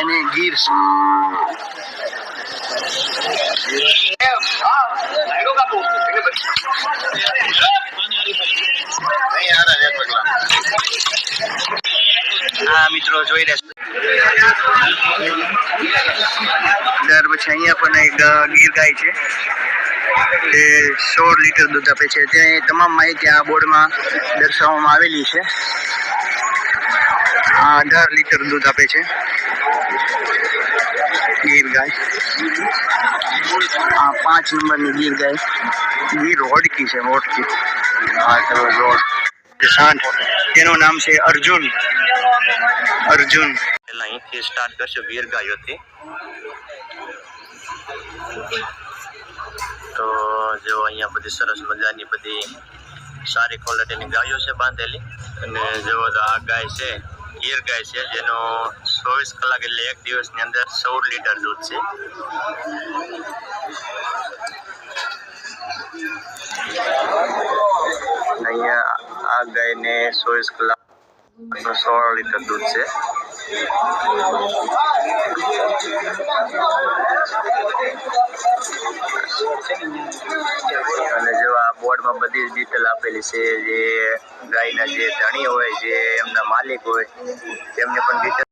અને ગીર હા, મિત્રો, જોઈ રહ્યા ત્યાર પછી અહીંયા પણ એક ગીર ગાય છે. તે સોળ લીટર દૂધ આપે છે. ત્યાં તમામ માહિતી આ બોર્ડમાં દર્શાવવામાં આવેલી છે. આ અઢાર લીટર દૂધ આપે છે. ગીર ગાય આ પાંચ નંબરની ગીર ગાય ગીર હોડકી છે હોડકી હા ચલો રોડ સાંઠ તેનું નામ છે અર્જુન અર્જુન પહેલા અહીંથી સ્ટાર્ટ કરશું ગીર ગાયોથી તો જો અહીંયા બધી સરસ મજાની બધી સારી ક્વોલિટીની ગાયો છે બાંધેલી, અને જો તો આ ગાય છે, ગીર ગાય છે, જેનો ચોવીસ કલાક એટલે એક દિવસની અંદર સોળ લીટર દૂધ છે. અહીંયા આ ગાયને ચોવીસ કલાક સોળ લીટર દૂધ છે. અને જો આ બોર્ડમાં બધી ડિટેલ આપેલી છે, જે ગાયના જે ધણી હોય, જે એમના માલિક હોય, તેમને પણ ડિટેલ